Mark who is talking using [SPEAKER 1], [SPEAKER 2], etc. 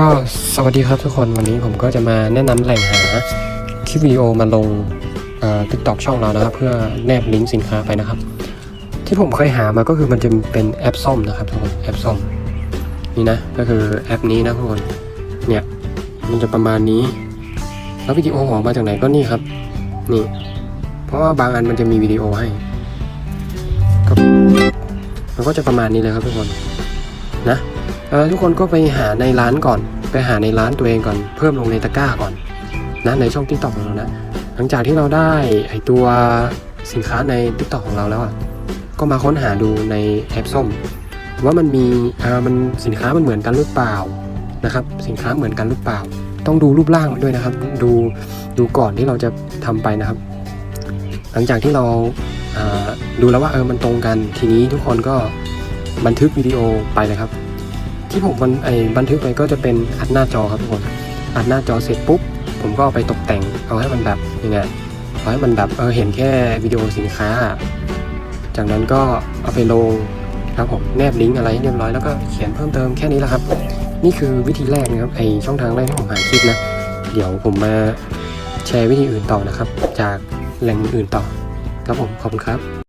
[SPEAKER 1] ก็สวัสดีครับทุกคนวันนี้ผมก็จะมาแนะนำแหล่งหาคลิปวิดีโอมาลงติ๊กต็อกช่องเรานะครับ เพื่อแนบลิงก์สินค้าไปนะครับ ที่ผมเคยหามาก็คือมันจะเป็นแอปส้มนะครับทุกคนแอปส้มนี่นะก็คือแอปนี้นะทุกคนเนี่ยมันจะประมาณนี้ แล้ววิดีโอออกมาจากไหนก็นี่ครับนี่เพราะว่าบางอันมันจะมีวิดีโอให้ก็มันก็จะประมาณนี้เลยครับทุกคนนะ เออทุกคนก็ไปหาในร้านก่อน ไปหาในร้านตัวเองก่อน เพิ่มลงในตะกร้าก่อนนะในช่องทิกตอกของเรานะ หลังจากที่เราได้ไอตัวสินค้าในทิกตอกของเราแล้วอะ ก็มาค้นหาดูในแอปส้ม ว่ามันมีเอ่อมันสินค้ามันเหมือนกันหรือเปล่านะครับ สินค้าเหมือนกันหรือเปล่า ต้องดูรูปร่างมันด้วยนะครับ ดูดูก่อนที่เราจะทำไปนะครับ หลังจากที่เราดูแล้วว่าเออมันตรงกัน ทีนี้ทุกคนก็บันทึกวิดีโอไปเลยครับ ที่ผมบันไอบันทึกไปก็จะเป็นอัดหน้าจอครับทุกคน อัดหน้าจอเสร็จปุ๊บ ผมก็เอาไปตกแต่งเอาให้มันแบบยังไงเอาให้มันแบบเออเห็นแค่วิดีโอสินค้า จากนั้นก็เอาไปลงครับผมแนบลิงก์อะไรเรียบร้อยแล้วก็เขียนเพิ่มเติมแค่นี้แหละครับ นี่คือวิธีแรกนะครับไอช่องทางแรกที่ผมหาคลิปนะ เดี๋ยวผมมาแชร์วิธีอื่นต่อนะครับ จากแหล่งอื่นต่อครับผมขอบคุณครับ